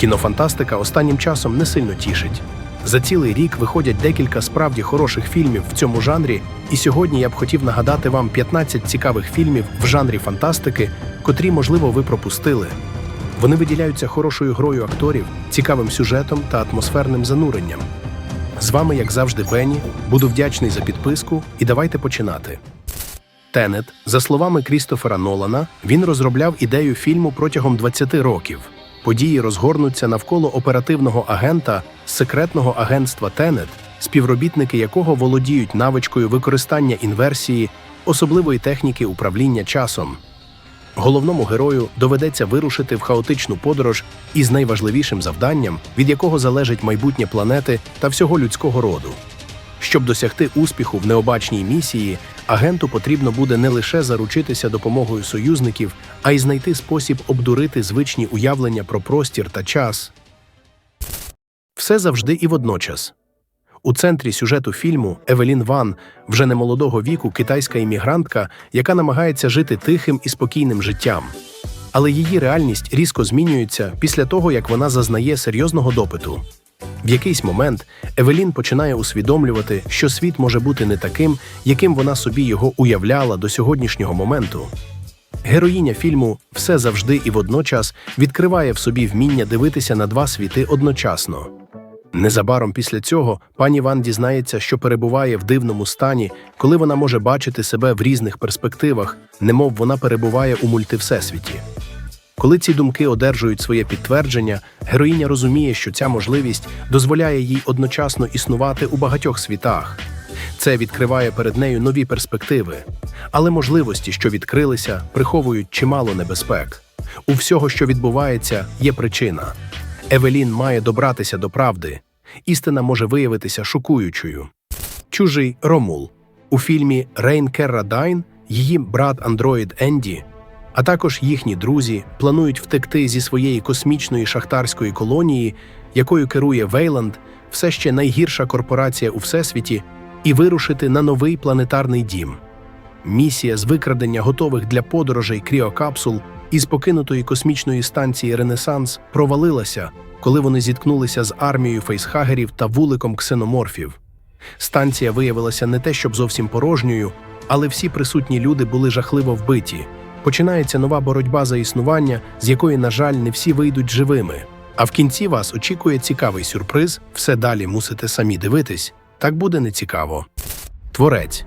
Кінофантастика останнім часом не сильно тішить. За цілий рік виходять декілька справді хороших фільмів в цьому жанрі, і сьогодні я б хотів нагадати вам 15 цікавих фільмів в жанрі фантастики, котрі, можливо, ви пропустили. Вони виділяються хорошою грою акторів, цікавим сюжетом та атмосферним зануренням. З вами, як завжди, Бенні. Буду вдячний за підписку, і давайте починати. Тенет, за словами Крістофера Нолана, він розробляв ідею фільму протягом 20 років. Події розгорнуться навколо оперативного агента з секретного агентства Тенет, співробітники якого володіють навичкою використання інверсії, особливої техніки управління часом. Головному герою доведеться вирушити в хаотичну подорож із найважливішим завданням, від якого залежить майбутнє планети та всього людського роду. Щоб досягти успіху в необачній місії, агенту потрібно буде не лише заручитися допомогою союзників, а й знайти спосіб обдурити звичні уявлення про простір та час. Все завжди і водночас. У центрі сюжету фільму Евелін Ван, вже немолодого віку китайська іммігрантка, яка намагається жити тихим і спокійним життям. Але її реальність різко змінюється після того, як вона зазнає серйозного допиту. В якийсь момент Евелін починає усвідомлювати, що світ може бути не таким, яким вона собі його уявляла до сьогоднішнього моменту. Героїня фільму все завжди і водночас відкриває в собі вміння дивитися на два світи одночасно. Незабаром після цього пані Ван дізнається, що перебуває в дивному стані, коли вона може бачити себе в різних перспективах, немов вона перебуває у мультивсесвіті. Коли ці думки одержують своє підтвердження, героїня розуміє, що ця можливість дозволяє їй одночасно існувати у багатьох світах. Це відкриває перед нею нові перспективи, але можливості, що відкрилися, приховують чимало небезпек. У всього, що відбувається, є причина. Евелін має добратися до правди. Істина може виявитися шокуючою. Чужий Ромул у фільмі Рейн Керрадайн її брат Андроїд Енді, а також їхні друзі планують втекти зі своєї космічної шахтарської колонії, якою керує Вейланд, все ще найгірша корпорація у всесвіті, і вирушити на новий планетарний дім. Місія з викрадення готових для подорожей кріокапсул із покинутої космічної станції Ренесанс провалилася, коли вони зіткнулися з армією фейсхагерів та вуликом ксеноморфів. Станція виявилася не те, щоб зовсім порожньою, але всі присутні люди були жахливо вбиті. Починається нова боротьба за існування, з якої, на жаль, не всі вийдуть живими. А в кінці вас очікує цікавий сюрприз, все далі мусите самі дивитись. Так буде нецікаво. Творець.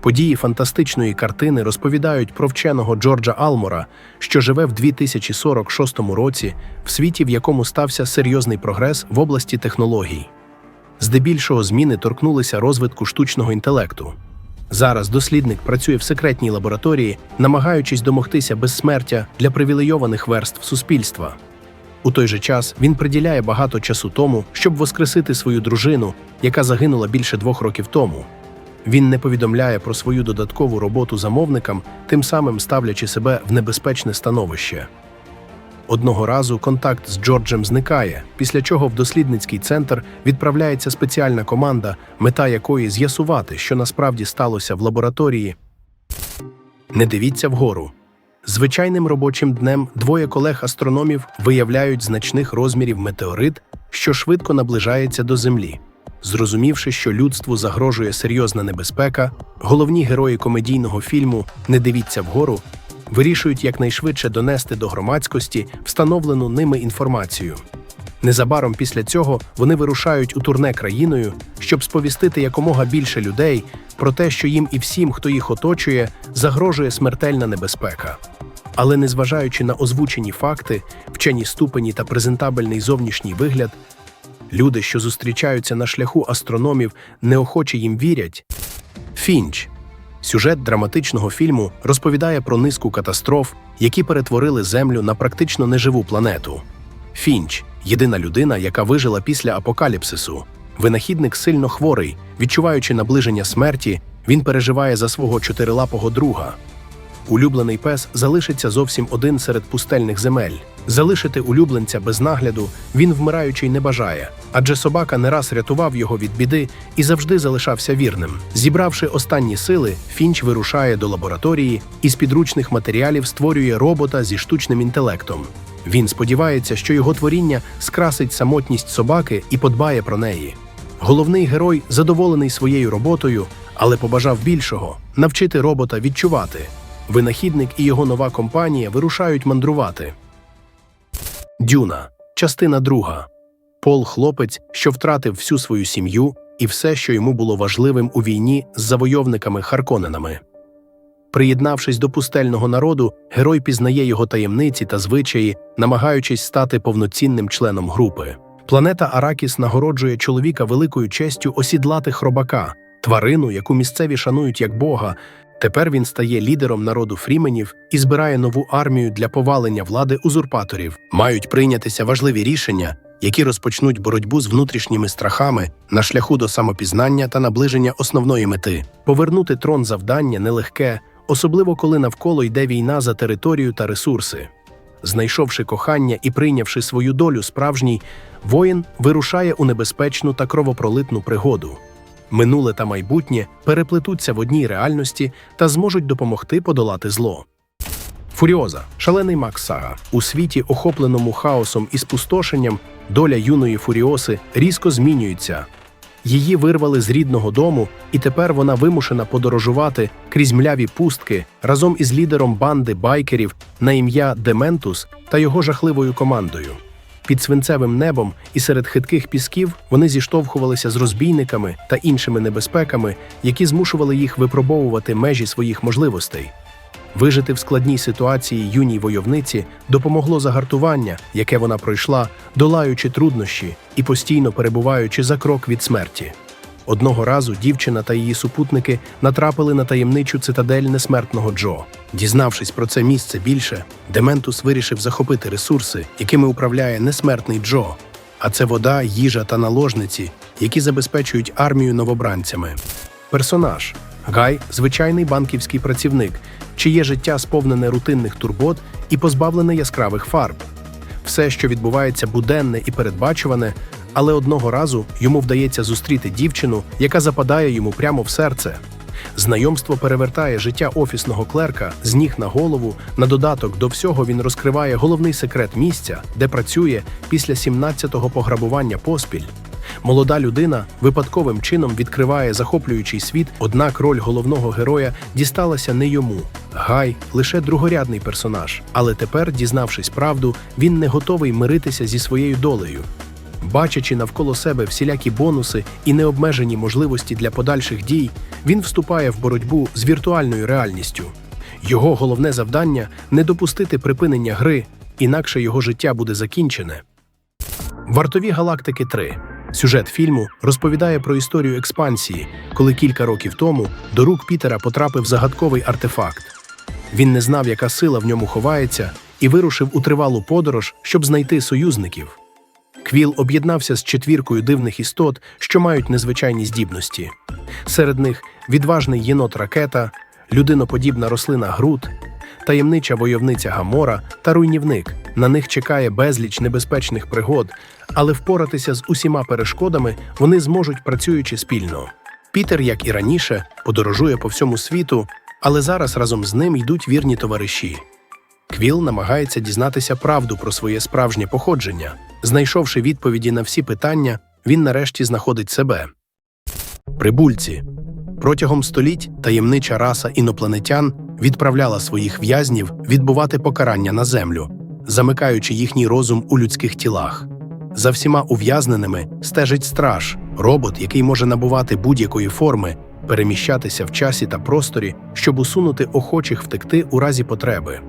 Події фантастичної картини розповідають про вченого Джорджа Алмора, що живе в 2046 році в світі, в якому стався серйозний прогрес в області технологій. Здебільшого зміни торкнулися розвитку штучного інтелекту. Зараз дослідник працює в секретній лабораторії, намагаючись домогтися безсмертя для привілейованих верств суспільства. У той же час він приділяє багато часу тому, щоб воскресити свою дружину, яка загинула більше двох років тому. Він не повідомляє про свою додаткову роботу замовникам, тим самим ставлячи себе в небезпечне становище. Одного разу контакт з Джорджем зникає, після чого в дослідницький центр відправляється спеціальна команда, мета якої з'ясувати, що насправді сталося в лабораторії. Не дивіться вгору. Звичайним робочим днем двоє колег-астрономів виявляють значних розмірів метеорит, що швидко наближається до Землі. Зрозумівши, що людству загрожує серйозна небезпека, головні герої комедійного фільму Не дивіться вгору вирішують якнайшвидше донести до громадськості встановлену ними інформацію. Незабаром після цього вони вирушають у турне країною, щоб сповістити якомога більше людей про те, що їм і всім, хто їх оточує, загрожує смертельна небезпека. Але незважаючи на озвучені факти, вчені ступені та презентабельний зовнішній вигляд, люди, що зустрічаються на шляху астрономів, неохоче їм вірять. Фінч Сюжет драматичного фільму розповідає про низку катастроф, які перетворили Землю на практично неживу планету. Фінч єдина людина, яка вижила після апокаліпсису. Винахідник сильно хворий, відчуваючи наближення смерті, він переживає за свого чотирилапого друга. Улюблений пес залишиться зовсім один серед пустельних земель. Залишити улюбленця без нагляду він вмираючий не бажає, адже собака не раз рятував його від біди і завжди залишався вірним. Зібравши останні сили, Фінч вирушає до лабораторії і з підручних матеріалів створює робота зі штучним інтелектом. Він сподівається, що його творіння скрасить самотність собаки і подбає про неї. Головний герой задоволений своєю роботою, але побажав більшого навчити робота відчувати. Винахідник і його нова компанія вирушають мандрувати. Дюна, частина друга. Пол хлопець, що втратив всю свою сім'ю і все, що йому було важливим у війні з завойовниками Харконенами. Приєднавшись до пустельного народу, герой пізнає його таємниці та звичаї, намагаючись стати повноцінним членом групи. Планета Аракіс нагороджує чоловіка великою честю осідлати хробака, тварину, яку місцеві шанують як бога. Тепер він стає лідером народу фріменів і збирає нову армію для повалення влади узурпаторів. Мають прийнятися важливі рішення, які розпочнуть боротьбу з внутрішніми страхами на шляху до самопізнання та наближення основної мети. Повернути трон завдання нелегке, особливо коли навколо йде війна за територію та ресурси. Знайшовши кохання і прийнявши свою долю справжній, воїн вирушає у небезпечну та кровопролитну пригоду. Минуле та майбутнє переплетуться в одній реальності та зможуть допомогти подолати зло. Фуріоза шалений Макс Сага. У світі, охопленому хаосом і спустошенням, доля юної Фуріоси різко змінюється. Її вирвали з рідного дому, і тепер вона вимушена подорожувати крізь мляві пустки разом із лідером банди байкерів на ім'я Дементус та його жахливою командою. Під свинцевим небом і серед хитких пісків вони зіштовхувалися з розбійниками та іншими небезпеками, які змушували їх випробовувати межі своїх можливостей. Вижити в складній ситуації юній войовниці допомогло загартування, яке вона пройшла, долаючи труднощі і постійно перебуваючи за крок від смерті. Одного разу дівчина та її супутники натрапили на таємничу цитадель несмертного Джо. Дізнавшись про це місце більше, Дементус вирішив захопити ресурси, якими управляє несмертний Джо. А це вода, їжа та наложниці, які забезпечують армію новобранцями. Персонаж Гай звичайний банківський працівник, чиє життя сповнене рутинних турбот і позбавлене яскравих фарб. Все, що відбувається буденне і передбачуване, але одного разу йому вдається зустріти дівчину, яка западає йому прямо в серце. Знайомство перевертає життя офісного клерка з ніг на голову. На додаток до всього він розкриває головний секрет місця, де працює після 17-го пограбування поспіль. Молода людина випадковим чином відкриває захоплюючий світ, однак роль головного героя дісталася не йому. Гай лише другорядний персонаж, але тепер, дізнавшись правду, він не готовий миритися зі своєю долею. Бачачи навколо себе всілякі бонуси і необмежені можливості для подальших дій, він вступає в боротьбу з віртуальною реальністю. Його головне завдання не допустити припинення гри, інакше його життя буде закінчене. Вартові галактики 3. Сюжет фільму розповідає про історію експансії, коли кілька років тому до рук Пітера потрапив загадковий артефакт. Він не знав, яка сила в ньому ховається, і вирушив у тривалу подорож, щоб знайти союзників. Квіл об'єднався з четвіркою дивних істот, що мають незвичайні здібності. Серед них відважний єнот ракета, людиноподібна рослина Грут, таємнича войовниця Гамора та руйнівник. На них чекає безліч небезпечних пригод, але впоратися з усіма перешкодами вони зможуть працюючи спільно. Пітер, як і раніше, подорожує по всьому світу, але зараз разом з ним йдуть вірні товариші. Квіл намагається дізнатися правду про своє справжнє походження. Знайшовши відповіді на всі питання, він нарешті знаходить себе. Прибульці протягом століть таємнича раса інопланетян відправляла своїх в'язнів відбувати покарання на землю, замикаючи їхній розум у людських тілах. За всіма ув'язненими стежить страж, робот, який може набувати будь-якої форми, переміщатися в часі та просторі, щоб усунути охочих втекти у разі потреби.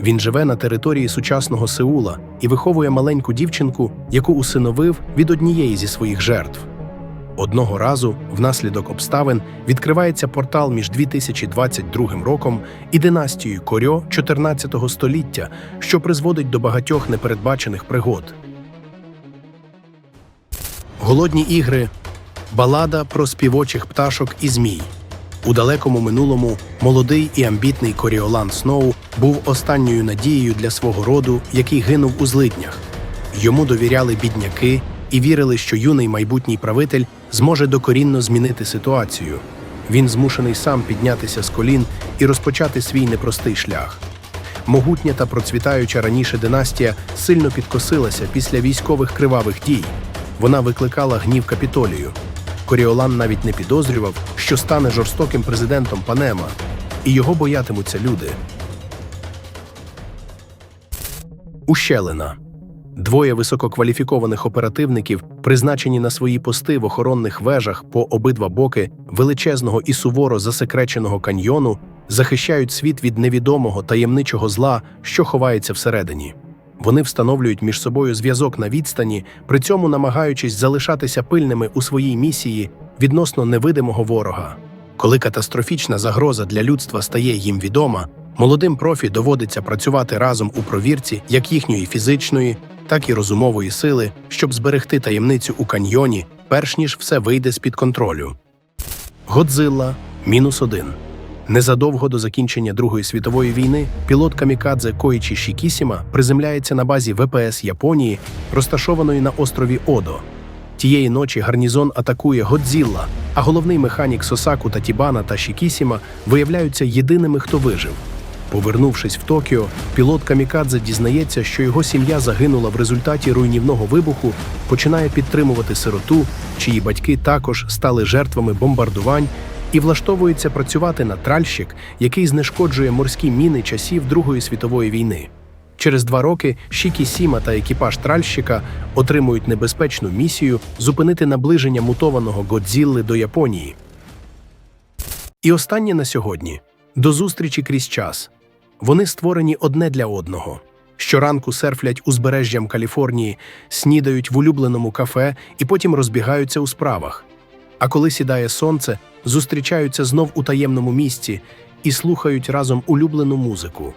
Він живе на території сучасного Сеула і виховує маленьку дівчинку, яку усиновив від однієї зі своїх жертв. Одного разу, внаслідок обставин, відкривається портал між 2022 роком і династією Корьо 14 століття, що призводить до багатьох непередбачених пригод. Голодні ігри балада про співочих пташок і змій. У далекому минулому молодий і амбітний Коріолан Сноу був останньою надією для свого роду, який гинув у злиднях. Йому довіряли бідняки і вірили, що юний майбутній правитель зможе докорінно змінити ситуацію. Він змушений сам піднятися з колін і розпочати свій непростий шлях. Могутня та процвітаюча раніше династія сильно підкосилася після військових кривавих дій. Вона викликала гнів капітолію. Коріолан навіть не підозрював, що стане жорстоким президентом Панема, і його боятимуться люди. Ущелина. Двоє висококваліфікованих оперативників, призначені на свої пости в охоронних вежах по обидва боки величезного і суворо засекреченого каньйону, захищають світ від невідомого таємничого зла, що ховається всередині. Вони встановлюють між собою зв'язок на відстані, при цьому намагаючись залишатися пильними у своїй місії відносно невидимого ворога. Коли катастрофічна загроза для людства стає їм відома, молодим профі доводиться працювати разом у провірці як їхньої фізичної, так і розумової сили, щоб зберегти таємницю у каньйоні, перш ніж все вийде з-під контролю. Годзилла мінус один. Незадовго до закінчення Другої світової війни пілот камікадзе Коїчі Шікісіма приземляється на базі ВПС Японії, розташованої на острові Одо. Тієї ночі гарнізон атакує Годзілла, а головний механік Сосаку Татібана та Шікісіма виявляються єдиними, хто вижив. Повернувшись в Токіо, пілот Камікадзе дізнається, що його сім'я загинула в результаті руйнівного вибуху, починає підтримувати сироту, чиї батьки також стали жертвами бомбардувань, і влаштовується працювати на тральщик, який знешкоджує морські міни часів Другої світової війни. Через два роки Шікі Сіма та екіпаж тральщика отримують небезпечну місію зупинити наближення мутованого Годзілли до Японії. І останнє на сьогодні до зустрічі крізь час. Вони створені одне для одного. Щоранку серфлять узбережжям Каліфорнії, снідають в улюбленому кафе і потім розбігаються у справах. А коли сідає сонце, зустрічаються знов у таємному місці і слухають разом улюблену музику.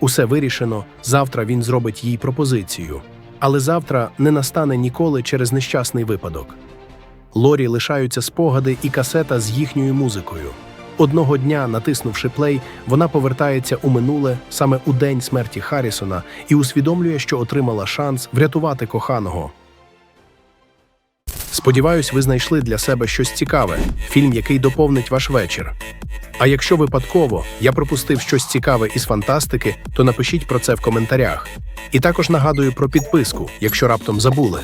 Усе вирішено, завтра він зробить їй пропозицію. Але завтра не настане ніколи через нещасний випадок. Лорі лишаються спогади і касета з їхньою музикою. Одного дня, натиснувши плей, вона повертається у минуле саме у день смерті Харрісона і усвідомлює, що отримала шанс врятувати коханого. Сподіваюсь, ви знайшли для себе щось цікаве, фільм, який доповнить ваш вечір. А якщо випадково я пропустив щось цікаве із фантастики, то напишіть про це в коментарях. І також нагадую про підписку, якщо раптом забули.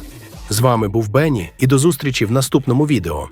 З вами був Бенні, і до зустрічі в наступному відео.